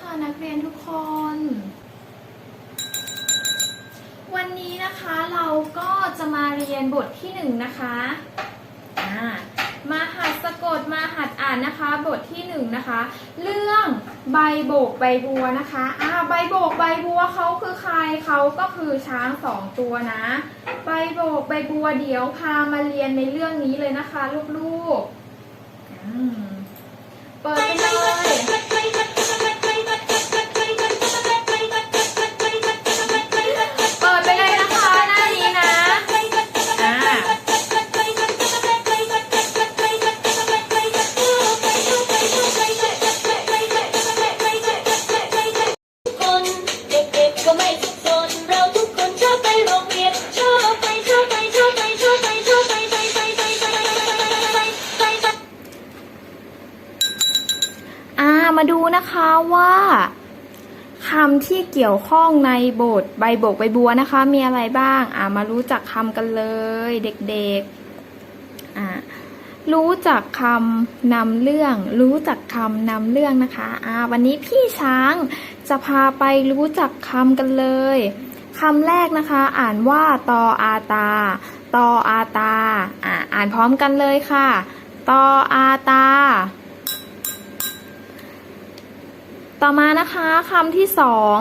ค่ะนักเรียนทุกคน วันนี้นะคะเราก็จะมาเรียนบทที่หนึ่งนะคะมาหัดสะกดมาหัดอ่านนะคะ บทที่หนึ่งนะคะ เรื่องใบโบกใบบัวนะคะอ่าใบโบกใบบัวเขาคือใครเขาก็คือช้างสองตัวนะ ใบโบกใบบัวเดี๋ยวพามาเรียนในเรื่องนี้เลยนะคะ ลูกๆเปิดไปเลย มาดูนะคะว่าคำที่เกี่ยวข้องในบทใบโบกใบบัวนะคะ มีอะไรบ้าง อ่ามารู้จักคำกันเลย เด็กๆ อ่ารู้จักคำนำเรื่อง รู้จักคำนำเรื่องนะคะอ่าวันนี้พี่ช้างจะพาไปรู้จักคำกันเลยคำแรกนะคะ อ่านว่าตออาตา ตออาตา อ่าอ่านพร้อมกันเลยค่ะ ตออาตา ต่อมานะคะคำที่สอง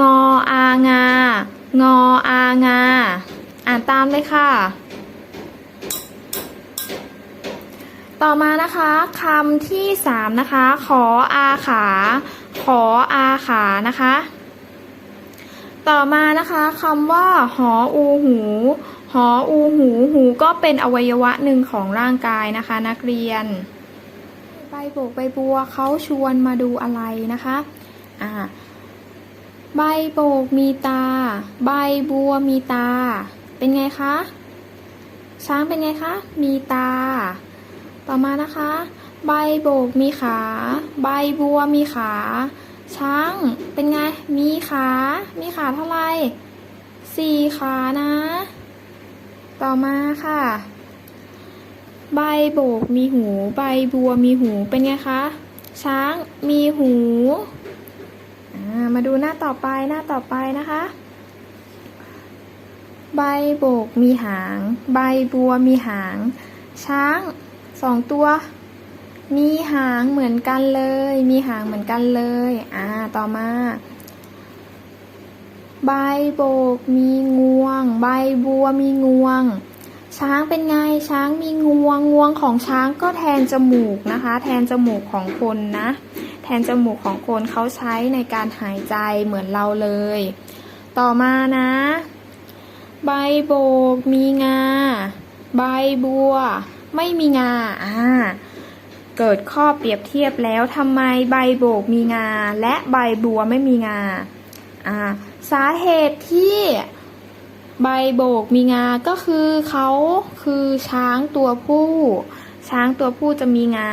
งออางา งออางา อ่านตามเลยค่ะ ต่อมานะคะคำที่สามนะคะ ขออาขา ขออาขานะคะ ต่อมานะคะคำว่า หออูหู หออูหู หูก็เป็นอวัยวะหนึ่งของร่างกายนะคะ นักเรียน ใบโบกใบบัวเขาชวนมาดูอะไรนะคะอ่าใบโบกมีตา ใบบัวมีตา เป็นไงคะ ช้างเป็นไงคะ มีตา ต่อมานะคะ ใบโบกมีขา ใบบัวมีขา ช้างเป็นไง มีขา มีขาเท่าไหร่สี่ขานะ ต่อมาค่ะ ใบโบกมีหู ใบบัวมีหูเป็นไงคะ ช้างมีหูมาดูหน้าต่อไปหน้าต่อไปนะคะ ใบโบกมีหาง ใบบัวมีหาง ช้างสองตัว มีหางเหมือนกันเลย มีหางเหมือนกันเลยอ่าต่อมา ใบโบกมีงวง ใบบัวมีงวง ช้างเป็นไงช้างมีงวงงวงของช้างก็แทนจมูกนะคะ แทนจมูกของคนนะ แทนจมูกของคนเขาใช้ในการหายใจเหมือนเราเลย ต่อมานะ ใบโบกมีงา ใบบัว ไม่มีงาอ่าเกิดข้อเปรียบเทียบแล้วทำไมใบโบกมีงา และใบบัวไม่มีงาอ่าสาเหตุที่ ใบโบกมีงา ก็คือเขาคือช้างตัวผู้ ช้างตัวผู้จะมีงา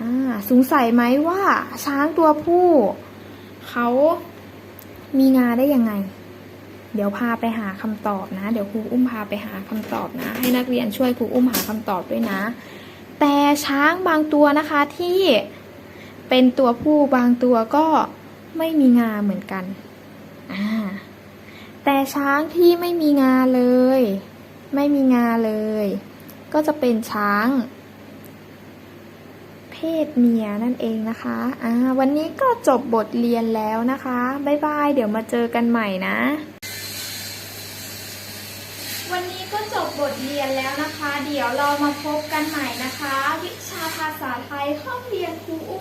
อ่าสงสัยไหมว่า ช้างตัวผู้เขามีงาได้ยังไง เดี๋ยวพาไปหาคำตอบนะ เดี๋ยวครูอุ้มพาไปหาคำตอบนะ ให้นักเรียนช่วยครูอุ้มหาคำตอบด้วยนะ แต่ช้างบางตัวนะคะที่เป็นตัวผู้บางตัวก็ไม่มีงาเหมือนกันอ่า แต่ช้างที่ไม่มีงาเลย ไม่มีงาเลย ก็จะเป็นช้าง เพศเมียนั่นเองนะคะอ่าวันนี้ก็จบบทเรียนแล้วนะคะบ๊ายบายเดี๋ยวมาเจอกันใหม่นะ วันนี้ก็จบบทเรียนแล้วนะคะ เดี๋ยวเรามาพบกันใหม่นะคะ วิชาภาษาไทยห้องเรียนครูอุ้ม